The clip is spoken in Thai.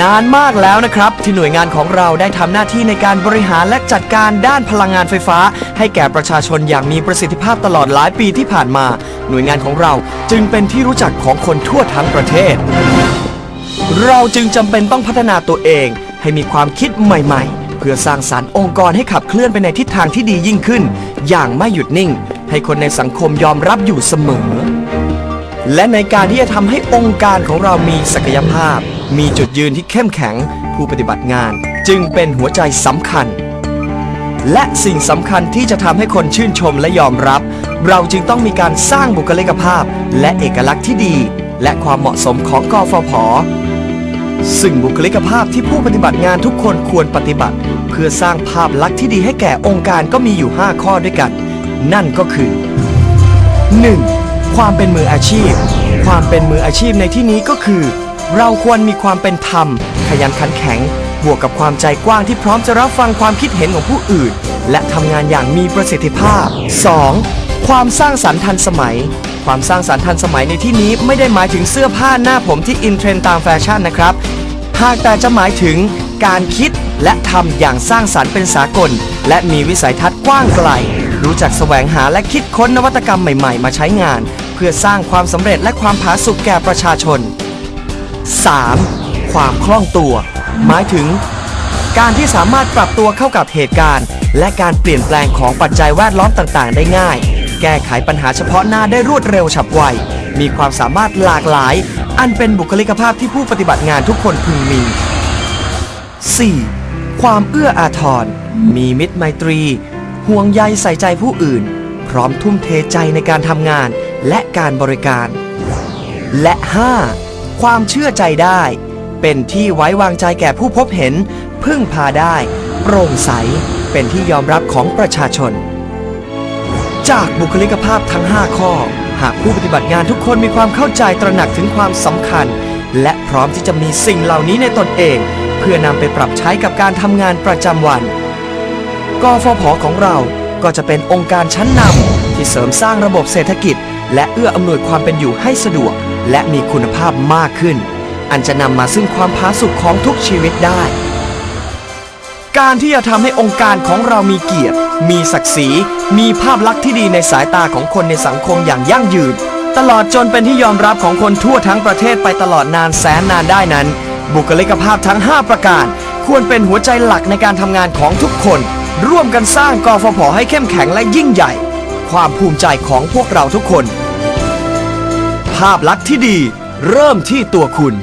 นานมากแล้วนะครับ ที่หน่วยงานของเราได้ทำหน้าที่ในการบริหารและจัดการด้านพลังงานไฟฟ้า ให้แก่ประชาชนอย่างมีประสิทธิภาพตลอดหลายปีที่ผ่านมา หน่วยงานของเราจึงเป็นที่รู้จักของคนทั่วทั้งประเทศ เราจึงจำเป็นต้องพัฒนาตัวเอง ให้มีความคิดใหม่ ๆ เพื่อสร้างสารรค์องค์กรให้ขับเคลื่อนไปในทิศทางที่ดียิ่งขึ้น อย่างไม่หยุดนิ่ง ให้คนในสังคมยอมรับอยู่เสมอ และในการที่จะทำให้องค์การของเรามีศักยภาพ มีจุดยืนที่เข้มแข็ง ผู้ปฏิบัติงานจึงเป็นหัวใจสำคัญ และสิ่งสำคัญที่จะทำให้คนชื่นชมและยอมรับ เราจึงต้องมีการสร้างบุคลิกภาพ และเอกลักษณ์ที่ดี และความเหมาะสมของกฟผซึ่งบุคลิกภาพที่ผู้ปฏิบัติงานทุกคนควรปฏิบัติ เพื่อสร้างภาพลักษณ์ที่ดีให้แก่องค์การก็มีอยู่ 5 ข้อด้วยกัน นั่นก็คือ 1. ความเป็นมืออาชีพ ความเป็นมืออาชีพในที่นี้ก็คือ เราควรมีความเป็นธรรม ขยันขันแข็ง บวกกับความใจกว้างที่พร้อมจะรับฟังความคิดเห็นของผู้อื่น และทำงานอย่างมีประสิทธิภาพ 2. ความสร้างสรรค์ทันสมัย ความสร้างสรรค์ทันสมัยในที่นี้ไม่ได้หมายถึงเสื้อผ้าหน้าผมที่อินเทรนด์ตามแฟชั่นนะครับ หากแต่จะหมายถึงการคิดและทำอย่างสร้างสรรค์เป็นสากล และมีวิสัยทัศน์กว้างไกล รู้จักแสวงหาและคิดค้นนวัตกรรมใหม่ๆ มาใช้งาน เพื่อสร้างความสำเร็จและความผาสุกแก่ประชาชน 3. ความคล่องตัว หมายถึง การที่สามารถปรับตัวเข้ากับเหตุการณ์ และการเปลี่ยนแปลงของปัจจัยแวดล้อมต่างๆ ได้ง่าย แก้ไขปัญหาเฉพาะหน้าได้รวดเร็วฉับไว มีความสามารถหลากหลาย อันเป็นบุคลิกภาพที่ผู้ปฏิบัติงานทุกคนพึงมี 4. ความเอื้ออาทร มีมิตรไมตรี ห่วงใยใส่ใจผู้อื่น พร้อมทุ่มเทใจในการทำงานและการบริการ และ 5. ความเชื่อใจได้ เป็นที่ไว้วางใจแก่ผู้พบเห็น พึ่งพาได้ โปร่งใส เป็นที่ยอมรับของประชาชน จากบุคลิกภาพทั้ง 5 ข้อ หากผู้ปฏิบัติงานทุกคนมีความเข้าใจตระหนักถึงความสำคัญ และพร้อมที่จะมีสิ่งเหล่านี้ในตนเอง เพื่อนำไปปรับใช้กับการทำงานประจำวันกฟผของเรา ก็จะเป็นองค์การชั้นนำที่เสริมสร้างระบบเศรษฐกิจ และเอื้ออำนวยความเป็นอยู่ให้สะดวก และมีคุณภาพมากขึ้น อันจะนำมาซึ่งความผาสุกของทุกชีวิตได้ การที่จะทำให้องค์การของเรามีเกียรติ มีศักดิ์ศรี มีภาพลักษณ์ที่ดีในสายตาของคนในสังคมอย่างยั่งยืน ตลอดจนเป็นที่ยอมรับของคนทั่วทั้งประเทศไปตลอดนานแสนนานได้นั้น บุคลิกภาพทั้ง 5 ประการ ควรเป็นหัวใจหลักในการทำงานของทุกคน ร่วมกันสร้างกฟผให้เข้มแข็งและยิ่งใหญ่ ความภูมิใจของพวกเราทุกคน ภาพลักษณ์ที่ดีเริ่มที่ตัวคุณ